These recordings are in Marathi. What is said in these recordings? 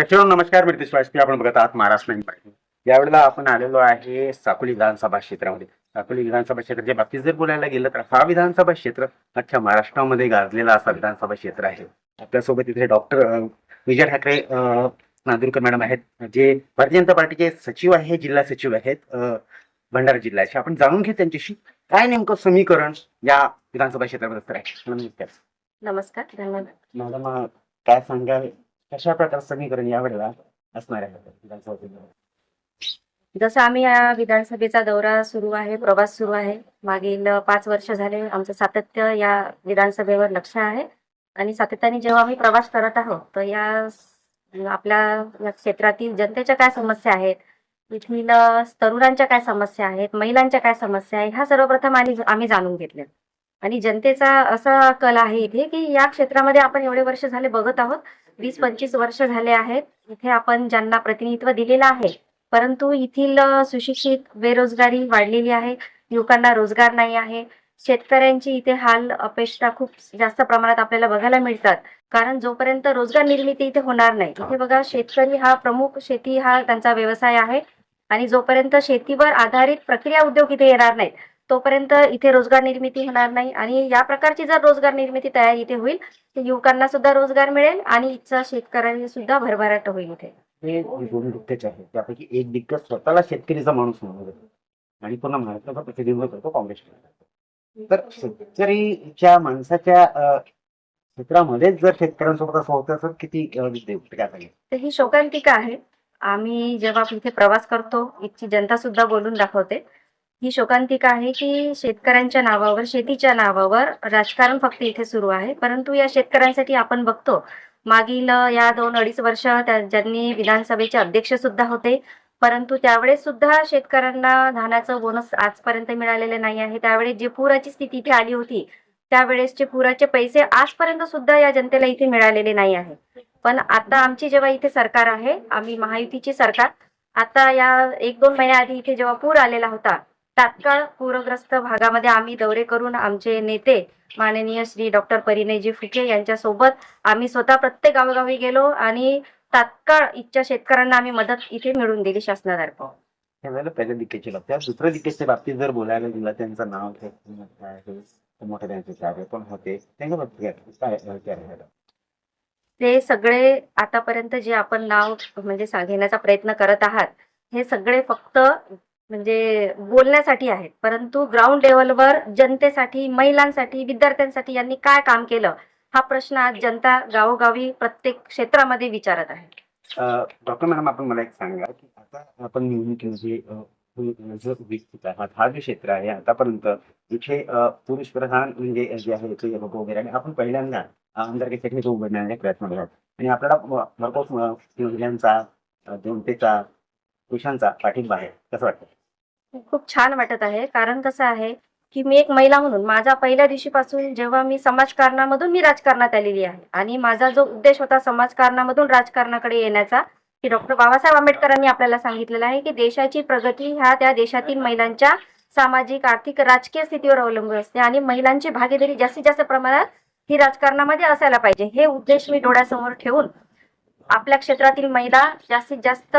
प्रेक्षकांनो नमस्कार. मी रितेश वाजपेयी. आपण बघत आहात महाराष्ट्र पार्टी यावेळेला आपण आलेलो आहे साकोली विधानसभा क्षेत्रामध्ये. साकोली विधानसभा क्षेत्राच्या बाबतीत जर बोलायला गेलं तर हा विधानसभा क्षेत्र अख्ख्या महाराष्ट्रामध्ये गाजलेला असा विधानसभा क्षेत्र आहे. आपल्यासोबत इथे डॉक्टर विजय ठाकरे नांदुरकर मॅडम आहेत. जे भारतीय जनता पार्टीचे सचिव आहे जिल्हा सचिव आहेत भंडारा जिल्ह्याचे. आपण जाणून घेऊ त्यांच्याशी काय नेमकं समीकरण या विधानसभा क्षेत्रामध्ये नमस्कार. नमस्कार. धन्यवाद. मॅडम काय सांगाल? कशा प्रकारचं समीकरण यावेळेला असणार आहे विधानसभा जसं आम्ही या विधानसभेचा दौरा सुरू आहे प्रवास सुरू आहे. मागील पाच वर्ष झाले आमचं सातत्य या विधानसभेवर लक्ष आहे. आणि सातत्याने जेव्हा आम्ही प्रवास करत आहोत तर या आपल्या या क्षेत्रातील जनतेच्या काय समस्या आहेत? येथील तरुणांच्या काय समस्या आहेत? महिलांच्या काय समस्या आहेत? ह्या सर्वप्रथम आणि आम्ही जाणून घेतल्या. आणि जनतेचा असा कल आहे इथे की या क्षेत्रामध्ये आपण एवढे वर्ष झाले बघत आहोत. वीस पंचवीस वर्ष झाले आहेत. इथे आपण ज्यांना प्रतिनिधित्व दिलेलं आहे. परंतु येथील सुशिक्षित बेरोजगारी वाढलेली आहे. युवकांना रोजगार नाही आहे. शेतकऱ्यांची इथे हाल अपेक्षा खूप जास्त प्रमाणात आपल्याला बघायला मिळतात. कारण जोपर्यंत रोजगार निर्मिती इथे होणार नाही इथे बघा शेतकरी हा प्रमुख शेती हा त्यांचा व्यवसाय आहे. आणि जोपर्यंत शेतीवर आधारित प्रक्रिया उद्योग इथे येणार नाहीत तोपर्यंत इथे रोजगार निर्मिती होणार नाही. आणि या प्रकारची जर रोजगार निर्मिती तयार इथे होईल तर युवकांना सुद्धा रोजगार मिळेल आणि इथचा शेतकऱ्यांनी सुद्धा भरभराट होईल इथे. हे जे दोन दिग्गज आहेत. त्यापैकी एक दिग्गज स्वतःला शेतकरीचा माणूस म्हणून आणि पूर्ण महाराष्ट्राचा प्रतिनिधित्व करतो काँग्रेस तर शेतकरीच्या माणसाच्या क्षेत्रामध्येच जर शेतकऱ्यांसोबत असं होतं तर किती तर ही शोकांतिका आहे. आम्ही जेव्हा इथे प्रवास करतो इथची जनता सुद्धा बोलून दाखवते. ही शोकांतिका आहे की शेतकऱ्यांच्या नावावर शेतीच्या नावावर राजकारण फक्त इथे सुरू आहे. परंतु या शेतकऱ्यांसाठी आपण बघतो मागील या दोन अडीच वर्ष ज्यांनी विधानसभेचे अध्यक्ष सुद्धा होते. परंतु त्यावेळेस सुद्धा शेतकऱ्यांना धानाचं बोनस आजपर्यंत मिळालेले नाही आहे. त्यावेळेस जी पुराची स्थिती इथे आली होती त्यावेळेसचे पुराचे पैसे आजपर्यंत सुद्धा या जनतेला इथे मिळालेले नाही आहे. पण आता आमची जेव्हा इथे सरकार आहे आम्ही महायुतीची सरकार आता या एक दोन महिन्याआधी इथे जेव्हा पूर आलेला होता तात्काळ पूरग्रस्त भागामध्ये आम्ही दौरे करून आमचे नेते माननीय श्री डॉक्टर परिणयजी फुके यांच्यासोबत आम्ही स्वतः प्रत्येक गावोगावी गेलो आणि तात्काळ इथच्या शेतकऱ्यांना आम्ही मदत इथे मिळवून दिली शासनातर्फे. त्यावेळेला पहिल्या दिग्गजची बाबतीत दुसऱ्या बाबतीत जर बोलायला गेलं त्यांचं नाव मोठे त्यांचे कार्य पण होते. त्यांच्या? ते सगळे आतापर्यंत जे आपण नाव म्हणजे घेण्याचा प्रयत्न करत आहात हे सगळे फक्त म्हणजे बोलण्यासाठी आहेत. परंतु ग्राउंड लेवलवर जनतेसाठी महिलांसाठी विद्यार्थ्यांसाठी यांनी काय काम केलं? हा प्रश्न आज जनता गावोगावी प्रत्येक क्षेत्रामध्ये विचारत आहे. डॉक्टर मॅडम आपण मला एक सांगा की आता आपण निवडणुकीमध्ये अ, जो हा जो क्षेत्र आहे आतापर्यंत इथे पुरुष प्रधान म्हणजे जे आहे ते लोक वगैरे आणि आपण पहिल्यांदा आमदारकीसाठी इथे उघडण्याचा प्रयत्न करत आणि आपल्याला भरपूर महिलांचा जनतेचा पुरुषांचा पाठिंबा आहे कसं वाटतं खूप छान वाटत आहे. कारण कसं आहे की मी एक महिला म्हणून माझा पहिल्या दिवशीपासून जेव्हा मी समाजकारणामधून मी राजकारणात आलेली आहे. आणि माझा जो उद्देश होता समाजकारणामधून राजकारणाकडे येण्याचा की डॉक्टर बाबासाहेब आंबेडकरांनी आपल्याला सांगितलेलं आहे की देशाची प्रगती ह्या त्या देशातील महिलांच्या सामाजिक आर्थिक राजकीय स्थितीवर अवलंबून असते. आणि महिलांची भागीदारी जास्तीत जास्त प्रमाणात ही राजकारणामध्ये असायला पाहिजे. हे उद्देश मी डोळ्यासमोर ठेवून आपल्या क्षेत्रातील महिला जास्तीत जास्त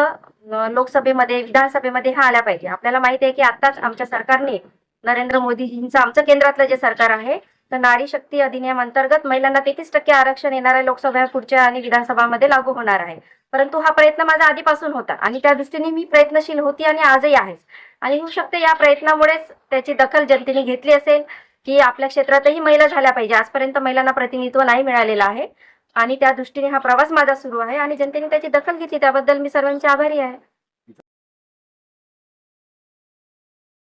लोकसभेमध्ये विधानसभेमध्ये हा आल्या पाहिजे. आपल्याला माहिती आहे की आताच आमच्या सरकारने नरेंद्र मोदीजींचं आमचं केंद्रातलं जे सरकार आहे तर नारी शक्ती अधिनियम अंतर्गत महिलांना तेहतीस टक्के आरक्षण येणाऱ्या लोकसभा पुढच्या आणि विधानसभामध्ये लागू होणार आहे. परंतु हा प्रयत्न माझा आधीपासून होता आणि त्या दृष्टीने मी प्रयत्नशील होती आणि आजही आहेच. आणि होऊ शकते या प्रयत्नामुळेच त्याची दखल जनतेने घेतली असेल की आपल्या क्षेत्रातही महिला झाल्या पाहिजे. आजपर्यंत महिलांना प्रतिनिधित्व नाही मिळालेलं आहे. आणि त्या दृष्टीने हा प्रवास माझा सुरू आहे आणि जनतेने त्याची दखल घेतली त्याबद्दल मी सर्वांची आभारी आहे.